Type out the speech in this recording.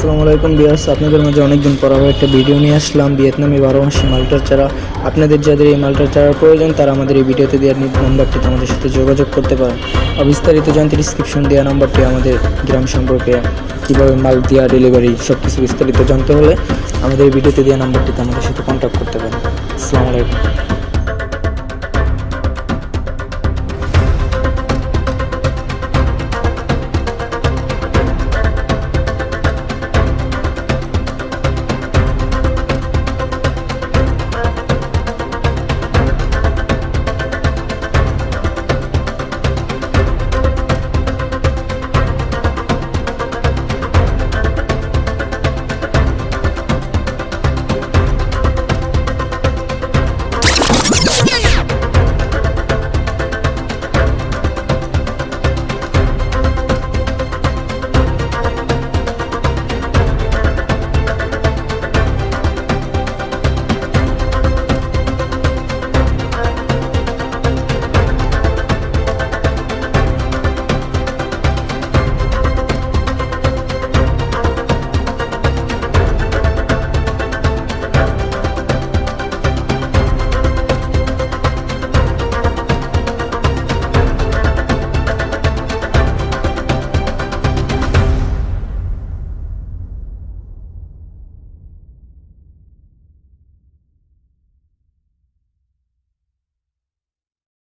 আসসালামু আলাইকুম বিয়াস আপনাদের মাঝে অনেকদিন পর আবার একটা ভিডিও নিয়ে আসলাম। ভিয়েতনামি বারো মাসি মালটার চারা। আপনাদের যাদের এই মালটার চারার প্রয়োজন, তারা আমাদের এই ভিডিওতে দেওয়ার নাম্বারটিতে আমাদের সাথে যোগাযোগ করতে পারেন। আর বিস্তারিত জানতে ডিসক্রিপশন দেওয়া নাম্বারটি আমাদের গ্রাম সম্পর্কে কীভাবে মাল দেওয়া ডেলিভারি সব কিছু বিস্তারিত জানতে হলে আমাদের এই ভিডিওতে দেওয়া নাম্বারটিতে আমাদের সাথে কন্ট্যাক্ট করতে পারেন। আসসালামু আলাইকুম।